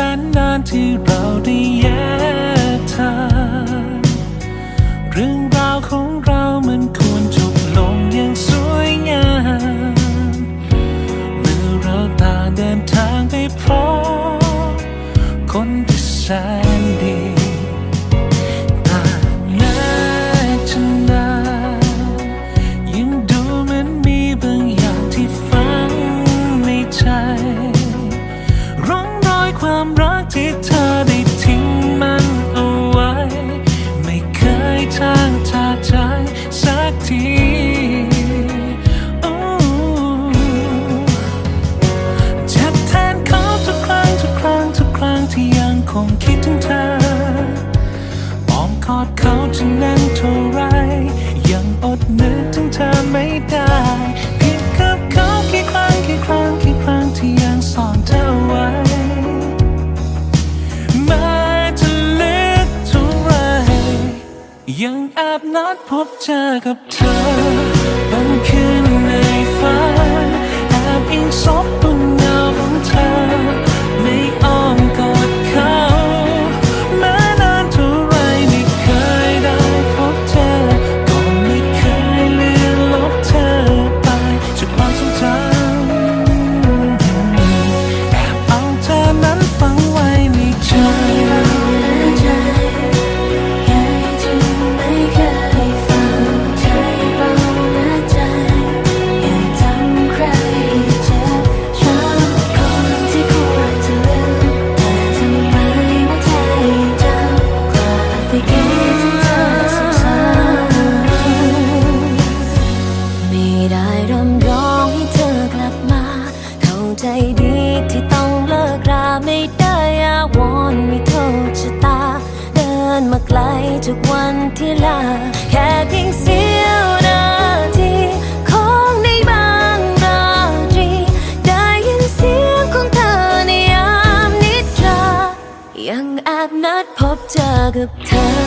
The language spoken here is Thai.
แสนนานที่เราได้แยกทางเรื่องราวของเรามันควรจบลงอย่างสวยงามเมื่อเราต่างเดินทางไปพร้อมคนที่แสนดี อ้อดเขาจะแน่นเท่าไร ยังอดนึกถึงเธอไม่ได้ผิดกับเขากี่ครั้งกี่ครั้งกี่ครั้งที่ยังซ่อนเธอไว้แม้จะลึกเท่าไร ยังแอบนัดพบเจอกับเธอบางคืนในฝันแอบอิงซบบนเงาของ ทุกวันที่ลา แค่เพียงเสี้ยวนาทีของในบางราตรี ได้ยินเสียงของเธอในยามนิทรา ยังแอบนัดพบเจอกับเธอ